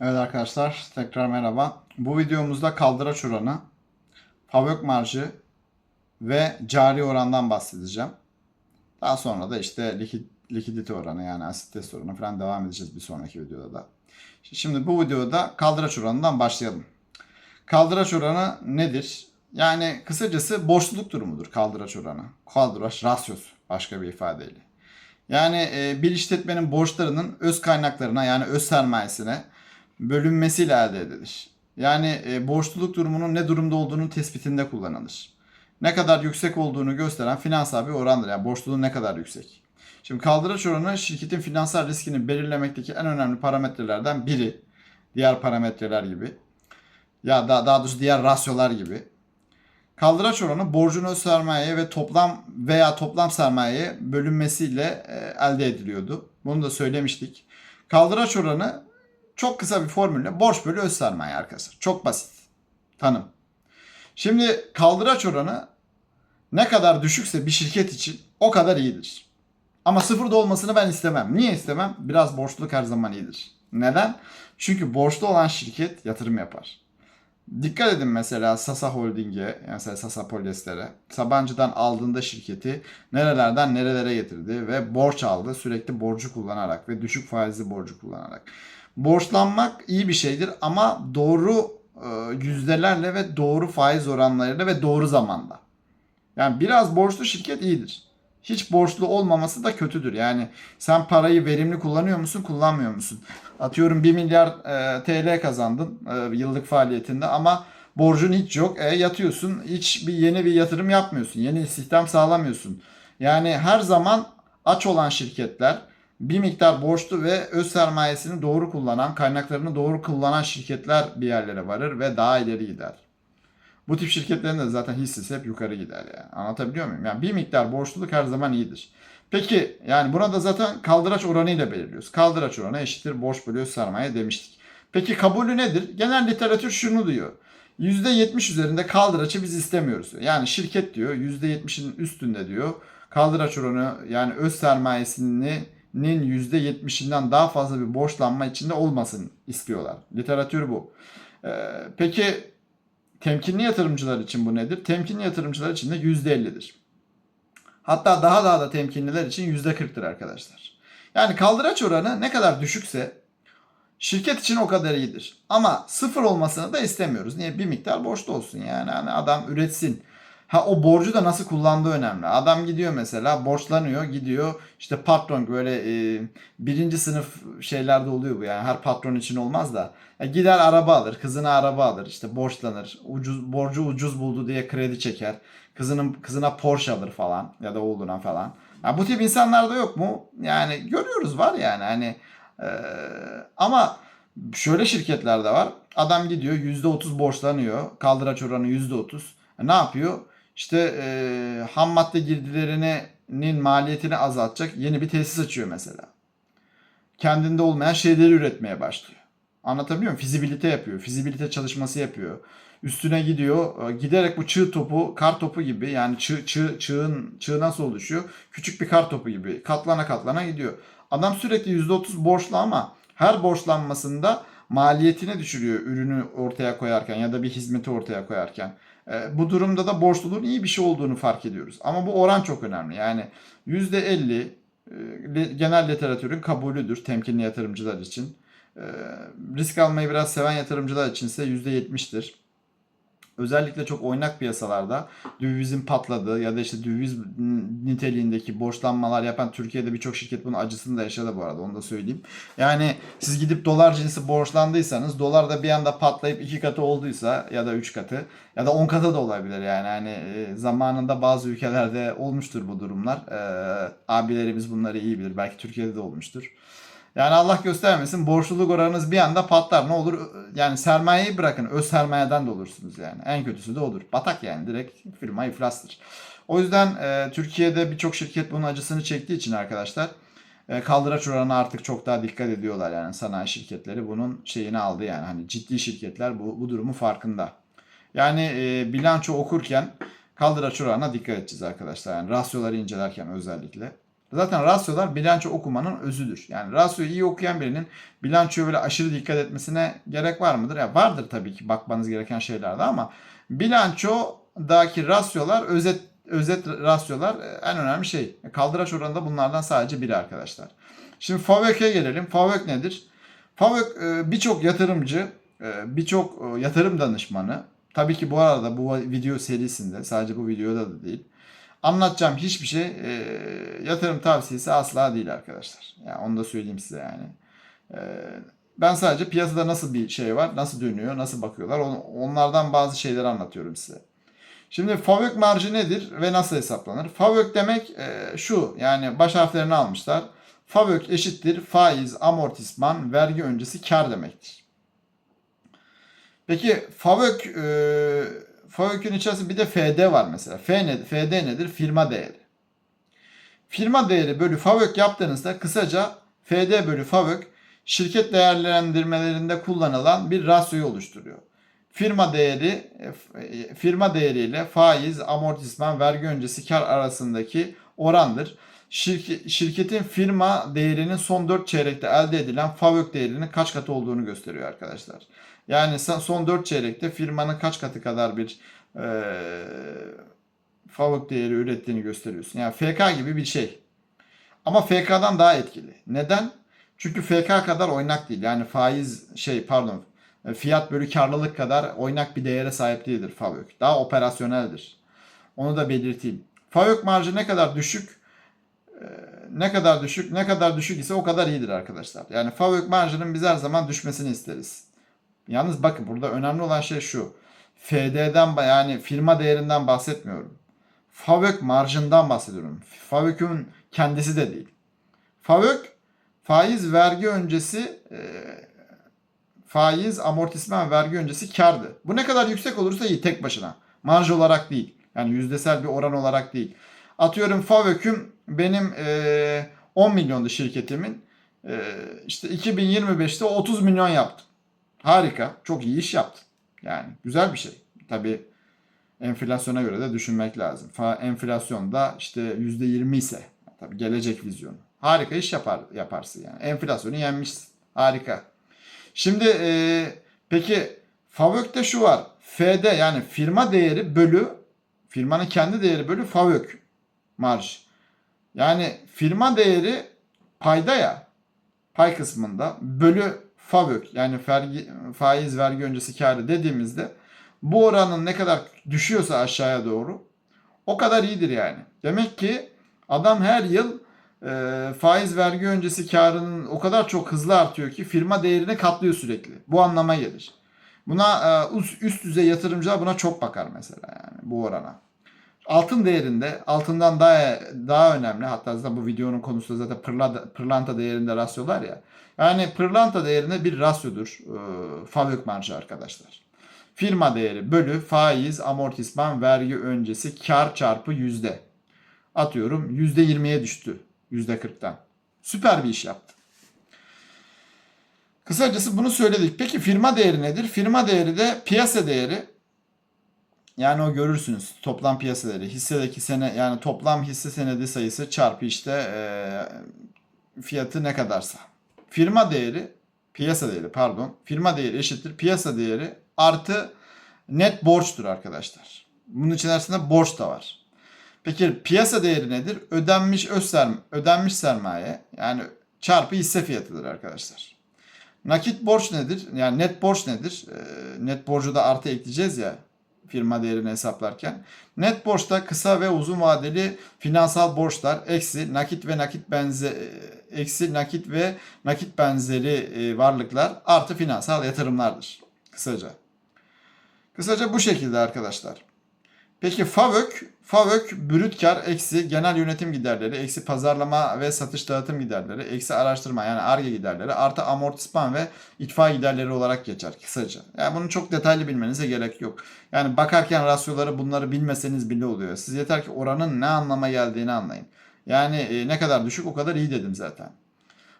Evet arkadaşlar tekrar merhaba. Bu videomuzda kaldıraç oranı, fabrik marjı ve cari orandan bahsedeceğim. Daha sonra da işte likit, likidite oranı yani asit test oranı falan devam edeceğiz bir sonraki videoda da. Şimdi bu videoda kaldıraç oranından başlayalım. Kaldıraç oranı nedir? Yani kısacası borçluluk durumudur kaldıraç oranı. Kaldıraç rasyosu başka bir ifadeyle. Yani e, bir işletmenin borçlarının öz kaynaklarına yani öz sermayesine bölünmesiyle elde edilir. Yani e, borçluluk durumunun ne durumda olduğunun tespitinde kullanılır. Ne kadar yüksek olduğunu gösteren finansal bir orandır. Yani borçluluğun ne kadar yüksek. Şimdi kaldıraç oranı şirketin finansal riskini belirlemekteki en önemli parametrelerden biri. Diğer parametreler gibi. Ya da daha doğrusu diğer rasyolar gibi. Kaldıraç oranı borcun öz sermayeye ve toplam veya toplam sermayeye bölünmesiyle e, elde ediliyordu. Bunu da söylemiştik. Kaldıraç oranı çok kısa bir formülle borç bölü öz sermaye arkadaşlar. Çok basit. Tanım. Şimdi kaldıraç oranı ne kadar düşükse bir şirket için o kadar iyidir. Ama sıfırda olmasını ben istemem. Niye istemem? Biraz borçluluk her zaman iyidir. Neden? Çünkü borçlu olan şirket yatırım yapar. Dikkat edin mesela Sasa Holding'e, mesela Sasa Polyester'e. Sabancı'dan aldığında şirketi nerelerden nerelere getirdi ve borç aldı sürekli borcu kullanarak ve düşük faizli borcu kullanarak. Borçlanmak iyi bir şeydir ama doğru e, yüzdelerle ve doğru faiz oranlarıyla ve doğru zamanda. Yani biraz borçlu şirket iyidir. Hiç borçlu olmaması da kötüdür. Yani sen parayı verimli kullanıyor musun, kullanmıyor musun? Atıyorum 1 milyar e, TL kazandın e, yıllık faaliyetinde ama borcun hiç yok. E, yatıyorsun. Hiç bir yeni bir yatırım yapmıyorsun. Yeni istihdam sağlamıyorsun. Yani her zaman aç olan şirketler bir miktar borçlu ve öz sermayesini doğru kullanan, kaynaklarını doğru kullanan şirketler bir yerlere varır ve daha ileri gider. Bu tip şirketlerin de zaten hissesi hep yukarı gider yani. Anlatabiliyor muyum? Yani bir miktar borçluluk her zaman iyidir. Peki yani buna da zaten kaldıraç oranı ile belirliyoruz. Kaldıraç oranı eşittir borç bölü öz sermaye demiştik. Peki kabulü nedir? Genel literatür şunu diyor. %70 üzerinde kaldıraçı biz istemiyoruz. Yani şirket diyor %70'in üstünde diyor. Kaldıraç oranı yani öz sermayesinin %70'inden daha fazla bir borçlanma içinde olmasın istiyorlar. Literatür bu. Ee, peki temkinli yatırımcılar için bu nedir? Temkinli yatırımcılar için de %50'dir. Hatta daha daha da temkinliler için %40'tır arkadaşlar. Yani kaldıraç oranı ne kadar düşükse şirket için o kadar iyidir. Ama sıfır olmasını da istemiyoruz. Niye? Bir miktar borçlu olsun yani. yani adam üretsin. Ha o borcu da nasıl kullandığı önemli. Adam gidiyor mesela borçlanıyor gidiyor işte patron böyle e, birinci sınıf şeylerde oluyor bu yani her patron için olmaz da e, gider araba alır kızına araba alır işte borçlanır ucuz borcu ucuz buldu diye kredi çeker kızının kızına Porsche alır falan ya da oğluna falan. Ya bu tip insanlar da yok mu? Yani görüyoruz var yani hani e, ama şöyle şirketler de var. Adam gidiyor %30 borçlanıyor. Kaldıraç oranı %30. E, ne yapıyor? İşte e, ham madde girdilerinin maliyetini azaltacak yeni bir tesis açıyor mesela. Kendinde olmayan şeyleri üretmeye başlıyor. Anlatabiliyor muyum? Fizibilite yapıyor. Fizibilite çalışması yapıyor. Üstüne gidiyor. Giderek bu çığ topu, kar topu gibi yani çığ, çığ, çığın, çığ nasıl oluşuyor? Küçük bir kar topu gibi katlana katlana gidiyor. Adam sürekli %30 borçlu ama her borçlanmasında maliyetini düşürüyor ürünü ortaya koyarken ya da bir hizmeti ortaya koyarken. E, bu durumda da borçluluğun iyi bir şey olduğunu fark ediyoruz. Ama bu oran çok önemli. Yani %50 e, genel literatürün kabulüdür temkinli yatırımcılar için. E, risk almayı biraz seven yatırımcılar için ise %70'tir. Özellikle çok oynak piyasalarda dövizin patladığı ya da işte döviz niteliğindeki borçlanmalar yapan Türkiye'de birçok şirket bunun acısını da yaşadı bu arada onu da söyleyeyim. Yani siz gidip dolar cinsi borçlandıysanız dolar da bir anda patlayıp iki katı olduysa ya da üç katı ya da on katı da olabilir yani. Hani e, zamanında bazı ülkelerde olmuştur bu durumlar. Ee, abilerimiz bunları iyi bilir. Belki Türkiye'de de olmuştur. Yani Allah göstermesin borçluluk oranınız bir anda patlar. Ne olur? Yani sermayeyi bırakın. Öz sermayeden de olursunuz yani. En kötüsü de olur. Batak yani. Direkt firma iflastır. O yüzden e, Türkiye'de birçok şirket bunun acısını çektiği için arkadaşlar e, kaldıraç oranı artık çok daha dikkat ediyorlar yani sanayi şirketleri bunun şeyini aldı yani hani ciddi şirketler bu, bu durumu farkında. Yani e, bilanço okurken kaldıraç oranına dikkat edeceğiz arkadaşlar yani rasyoları incelerken özellikle. Zaten rasyolar bilanço okumanın özüdür. Yani rasyoyu iyi okuyan birinin bilançoya böyle aşırı dikkat etmesine gerek var mıdır? Ya vardır tabii ki bakmanız gereken şeylerde ama bilançodaki rasyolar özet özet rasyolar e, en önemli şey. Kaldıraç oranı da bunlardan sadece biri arkadaşlar. Şimdi FAVÖK'e gelelim. FAVÖK nedir? FAVÖK e, birçok yatırımcı, e, birçok yatırım danışmanı, tabii ki bu arada bu video serisinde, sadece bu videoda da değil, anlatacağım hiçbir şey yatırım tavsiyesi asla değil arkadaşlar. Yani onu da söyleyeyim size yani. Ben sadece piyasada nasıl bir şey var, nasıl dönüyor, nasıl bakıyorlar, onlardan bazı şeyleri anlatıyorum size. Şimdi FAVÖK marjı nedir ve nasıl hesaplanır? FAVÖK demek şu, yani baş harflerini almışlar. FAVÖK eşittir faiz, amortisman, vergi öncesi kar demektir. Peki FAVÖK e, FAVÖK'ün içerisinde bir de FD var mesela. F ne, FD nedir? Firma değeri. Firma değeri bölü FAVÖK yaptığınızda kısaca FD bölü FAVÖK şirket değerlendirmelerinde kullanılan bir rasyoyu oluşturuyor. Firma değeri e, firma değeriyle faiz, amortisman, vergi öncesi kar arasındaki orandır şirket, şirketin firma değerinin son 4 çeyrekte elde edilen FAVÖK değerinin kaç katı olduğunu gösteriyor arkadaşlar. Yani son 4 çeyrekte firmanın kaç katı kadar bir e, FAVÖK değeri ürettiğini gösteriyorsun. Yani FK gibi bir şey. Ama FK'dan daha etkili. Neden? Çünkü FK kadar oynak değil. Yani faiz şey pardon fiyat bölü karlılık kadar oynak bir değere sahip değildir FAVÖK. Daha operasyoneldir. Onu da belirteyim. FAVÖK marjı ne kadar düşük ne kadar düşük ne kadar düşük ise o kadar iyidir arkadaşlar. Yani FAVÖK marjının biz her zaman düşmesini isteriz. Yalnız bakın burada önemli olan şey şu. FD'den yani firma değerinden bahsetmiyorum. FAVÖK marjından bahsediyorum. FAVÖK'ün kendisi de değil. FAVÖK faiz vergi öncesi e, faiz amortisman vergi öncesi kardı. Bu ne kadar yüksek olursa iyi tek başına. Marj olarak değil. Yani yüzdesel bir oran olarak değil. Atıyorum FAVÖK'üm benim e, 10 milyondu şirketimin. E, işte 2025'te 30 milyon yaptım. Harika. Çok iyi iş yaptın. Yani güzel bir şey. Tabii enflasyona göre de düşünmek lazım. Fa enflasyon da işte %20 ise tabii gelecek vizyonu. Harika iş yapar yaparsın yani. Enflasyonu yenmişsin. Harika. Şimdi e, peki FAVÖK'te şu var. FD yani firma değeri bölü firmanın kendi değeri bölü FAVÖK marj. Yani firma değeri payda ya pay kısmında bölü FAVÖK yani vergi, faiz vergi öncesi karı dediğimizde bu oranın ne kadar düşüyorsa aşağıya doğru o kadar iyidir yani. Demek ki adam her yıl e, faiz vergi öncesi karının o kadar çok hızlı artıyor ki firma değerini katlıyor sürekli. Bu anlama gelir. Buna e, üst, düzey yatırımcılar buna çok bakar mesela yani bu orana. Altın değerinde altından daha daha önemli. Hatta zaten bu videonun konusu zaten pırlanta, pırlanta değerinde rasyolar ya. Yani pırlanta değerinde bir rasyodur. E, Favök marjı arkadaşlar. Firma değeri bölü faiz, amortisman, vergi öncesi kar çarpı yüzde. Atıyorum yüzde yirmiye düştü. Yüzde kırktan. Süper bir iş yaptı. Kısacası bunu söyledik. Peki firma değeri nedir? Firma değeri de piyasa değeri yani o görürsünüz toplam piyasaları hissedeki sene yani toplam hisse senedi sayısı çarpı işte e, fiyatı ne kadarsa. Firma değeri piyasa değeri pardon firma değeri eşittir piyasa değeri artı net borçtur arkadaşlar. Bunun içerisinde borç da var. Peki piyasa değeri nedir? Ödenmiş öz serm ödenmiş sermaye yani çarpı hisse fiyatıdır arkadaşlar. Nakit borç nedir? Yani net borç nedir? E, net borcu da artı ekleyeceğiz ya firma değerini hesaplarken. Net borçta kısa ve uzun vadeli finansal borçlar eksi nakit ve nakit benze eksi nakit ve nakit benzeri e, varlıklar artı finansal yatırımlardır. Kısaca. Kısaca bu şekilde arkadaşlar. Peki FAVÖK, FAVÖK brüt kar eksi genel yönetim giderleri, eksi pazarlama ve satış dağıtım giderleri, eksi araştırma yani ARGE giderleri, artı amortisman ve itfaiye giderleri olarak geçer kısaca. Yani bunu çok detaylı bilmenize gerek yok. Yani bakarken rasyoları bunları bilmeseniz bile oluyor. Siz yeter ki oranın ne anlama geldiğini anlayın. Yani e, ne kadar düşük o kadar iyi dedim zaten.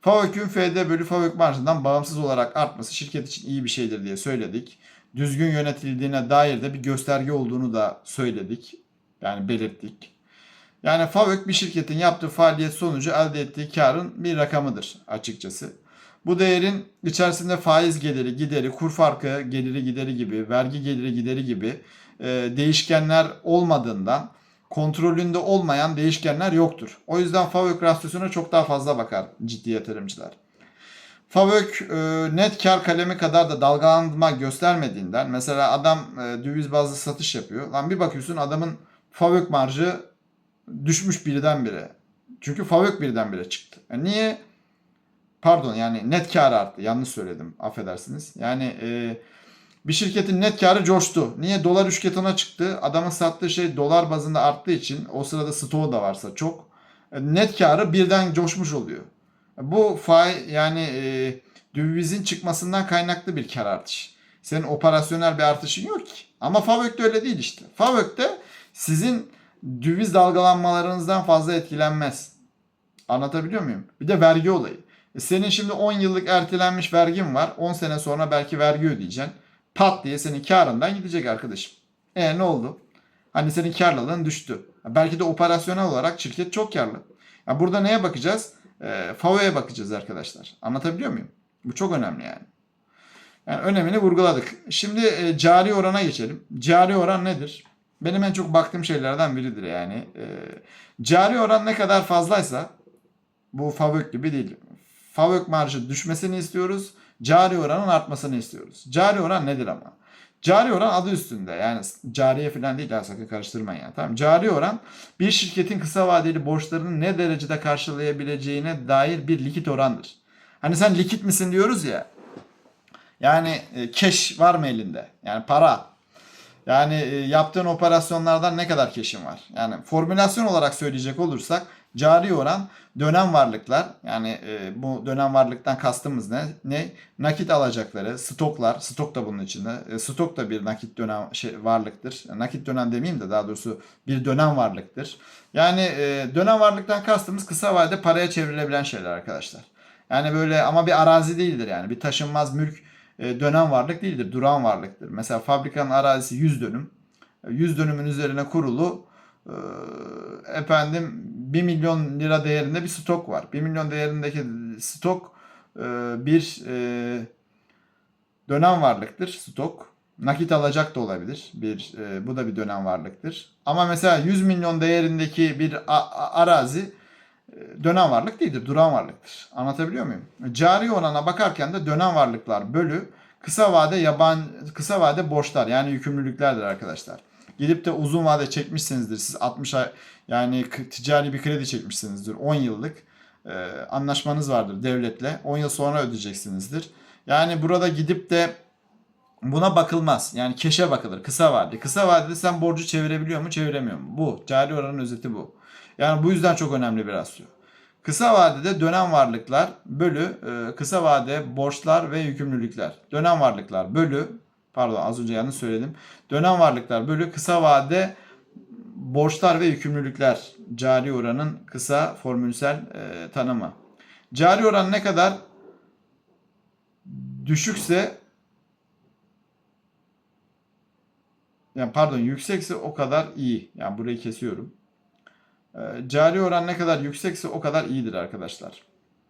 FAVÖK'ün FD bölü FAVÖK marjından bağımsız olarak artması şirket için iyi bir şeydir diye söyledik düzgün yönetildiğine dair de bir gösterge olduğunu da söyledik. Yani belirttik. Yani FAVÖK bir şirketin yaptığı faaliyet sonucu elde ettiği karın bir rakamıdır açıkçası. Bu değerin içerisinde faiz geliri, gideri, kur farkı geliri, gideri gibi, vergi geliri, gideri gibi e, değişkenler olmadığından kontrolünde olmayan değişkenler yoktur. O yüzden FAVÖK rasyosuna çok daha fazla bakar ciddi yatırımcılar. FAVÖK e, net kar kalemi kadar da dalgalanma göstermediğinden mesela adam e, döviz bazlı satış yapıyor. Lan bir bakıyorsun adamın FAVÖK marjı düşmüş birdenbire. Çünkü FAVÖK birdenbire çıktı. E niye? Pardon yani net kar arttı. Yanlış söyledim. Affedersiniz. Yani e, bir şirketin net karı coştu. Niye? Dolar üç çıktı. Adamın sattığı şey dolar bazında arttığı için o sırada stoğu da varsa çok. e, Net karı birden coşmuş oluyor. Bu fay yani e, dövizin çıkmasından kaynaklı bir kar artışı. Senin operasyonel bir artışın yok ki. Ama FAVÖK'te öyle değil işte. FAVÖK'te sizin döviz dalgalanmalarınızdan fazla etkilenmez. Anlatabiliyor muyum? Bir de vergi olayı. E senin şimdi 10 yıllık ertelenmiş vergin var. 10 sene sonra belki vergi ödeyeceksin. Pat diye senin karından gidecek arkadaşım. E ne oldu? Hani senin karlılığın düştü. Belki de operasyonel olarak şirket çok karlı. Ya burada neye bakacağız? E, FAVÖ'ye bakacağız arkadaşlar. Anlatabiliyor muyum? Bu çok önemli yani. Yani önemini vurguladık. Şimdi e, cari orana geçelim. Cari oran nedir? Benim en çok baktığım şeylerden biridir yani. E, cari oran ne kadar fazlaysa bu FAVÖK gibi değil. FAVÖK marjı düşmesini istiyoruz. Cari oranın artmasını istiyoruz. Cari oran nedir ama? Cari oran adı üstünde. Yani cariye falan değil. Sakın karıştırmayın yani. Tamam. Cari oran bir şirketin kısa vadeli borçlarını ne derecede karşılayabileceğine dair bir likit orandır. Hani sen likit misin diyoruz ya. Yani cash var mı elinde? Yani para. Yani e, yaptığın operasyonlardan ne kadar keşin var? Yani formülasyon olarak söyleyecek olursak cari oran dönem varlıklar yani e, bu dönem varlıktan kastımız ne? Ne? Nakit alacakları, stoklar, stok da bunun içinde. E, stok da bir nakit dönem şey varlıktır. Nakit dönem demeyeyim de daha doğrusu bir dönem varlıktır. Yani e, dönem varlıktan kastımız kısa vadede paraya çevrilebilen şeyler arkadaşlar. Yani böyle ama bir arazi değildir yani. Bir taşınmaz mülk e, dönem varlık değildir. Duran varlıktır. Mesela fabrikanın arazisi 100 dönüm. 100 dönümün üzerine kurulu e, efendim 1 milyon lira değerinde bir stok var. 1 milyon değerindeki stok e, bir e, dönem varlıktır stok. Nakit alacak da olabilir. Bir e, bu da bir dönem varlıktır. Ama mesela 100 milyon değerindeki bir arazi dönem varlık değildir, duran varlıktır. Anlatabiliyor muyum? Cari orana bakarken de dönem varlıklar bölü kısa vade yaban kısa vade borçlar yani yükümlülüklerdir arkadaşlar. Gidip de uzun vade çekmişsinizdir. Siz 60 ay yani ticari bir kredi çekmişsinizdir 10 yıllık. e, anlaşmanız vardır devletle. 10 yıl sonra ödeyeceksinizdir. Yani burada gidip de buna bakılmaz. Yani keşe bakılır. Kısa vade. Kısa vadede sen borcu çevirebiliyor mu, çeviremiyor mu? Bu. Cari oranın özeti bu. Yani bu yüzden çok önemli bir rasyo. Kısa vadede dönem varlıklar bölü e, kısa vade borçlar ve yükümlülükler. Dönem varlıklar bölü pardon az önce yanlış söyledim. Dönem varlıklar bölü kısa vade borçlar ve yükümlülükler cari oranın kısa formülsel e, tanımı. Cari oran ne kadar düşükse yani pardon yüksekse o kadar iyi. Yani burayı kesiyorum. E, cari oran ne kadar yüksekse o kadar iyidir arkadaşlar.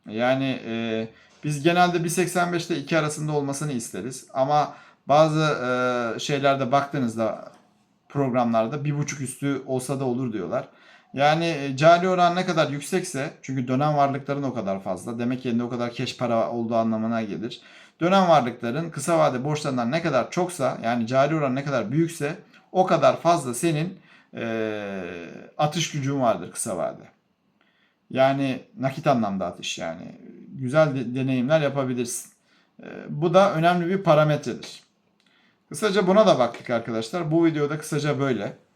Yani e, biz genelde 1.85 ile 2 arasında olmasını isteriz. Ama bazı e, şeylerde baktığınızda programlarda 1.5 üstü olsa da olur diyorlar. Yani e, cari oran ne kadar yüksekse çünkü dönem varlıkların o kadar fazla demek ki elinde o kadar keş para olduğu anlamına gelir. Dönem varlıkların kısa vade borçlarından ne kadar çoksa yani cari oran ne kadar büyükse o kadar fazla senin e, atış gücün vardır kısa vade. Yani nakit anlamda atış yani. Güzel de- deneyimler yapabilirsin. E, bu da önemli bir parametredir. Kısaca buna da baktık arkadaşlar. Bu videoda kısaca böyle.